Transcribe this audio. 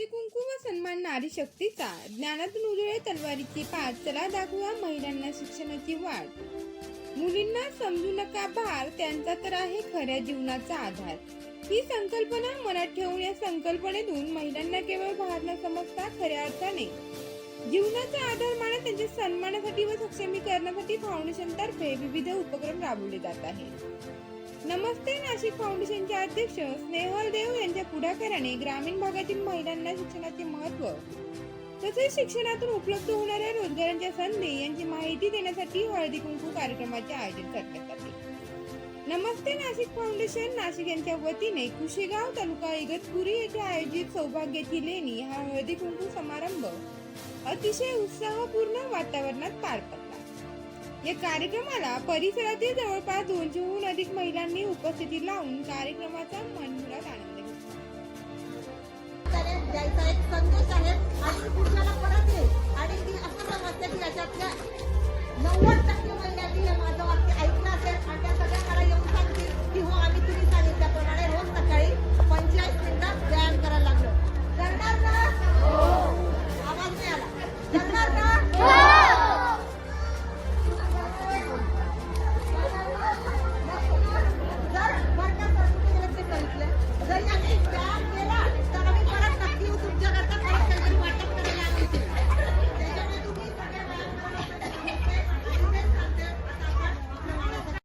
कुंकू व सन्मान नारी शक्तीचा. ज्ञानातून उजळे तलवारीची पाठ. चला दाखवा महिलांना शिक्षणाची वाट मुलींना समजू नका भार. त्यांचा तर आहे खऱ्या जीवनाचा आधार. ही संकल्पना मनात ठेवून या संकल्पनेतून महिलांना केवळ भार न समजता खऱ्या अर्थाने. जीवनाचा आधार मानत त्यांच्या सन्मानासाठी व सक्षमीकरणासाठी फाउंडेशन तर्फे विविध उपक्रम राबवले जात आहेत. नमस्ते नाशिक फाउंडेशनचे अध्यक्ष स्नेहल देव यांच्या पुढाकाराने ग्रामीण भागातील महिलांना शिक्षणाचे महत्त्व तसेच शिक्षणातून उपलब्ध होणाऱ्या रोजगारांच्या संधी यांची माहिती देण्यासाठी हळदी कुंकू कार्यक्रमाचे आयोजन करण्यात आले. नमस्ते नाशिक फाउंडेशन. नाशिक यांच्या वतीने कुशेगाव तालुका इगतपुरी येथे आयोजित सौभाग्याची लेणी हा हळदी कुंकू समारंभ अतिशय उत्साहपूर्ण वातावरणात पार पडला. या कार्यक्रमाला परिसरातील जवळपास दोनशेहून अधिक महिलांनी उपस्थिती लावून कार्यक्रमाचा मनमुरात आनंद द्यायचा एक संदेश आहे आणि कुठल्याला परत येईल. आणि ती असं समजते की याच्यातल्या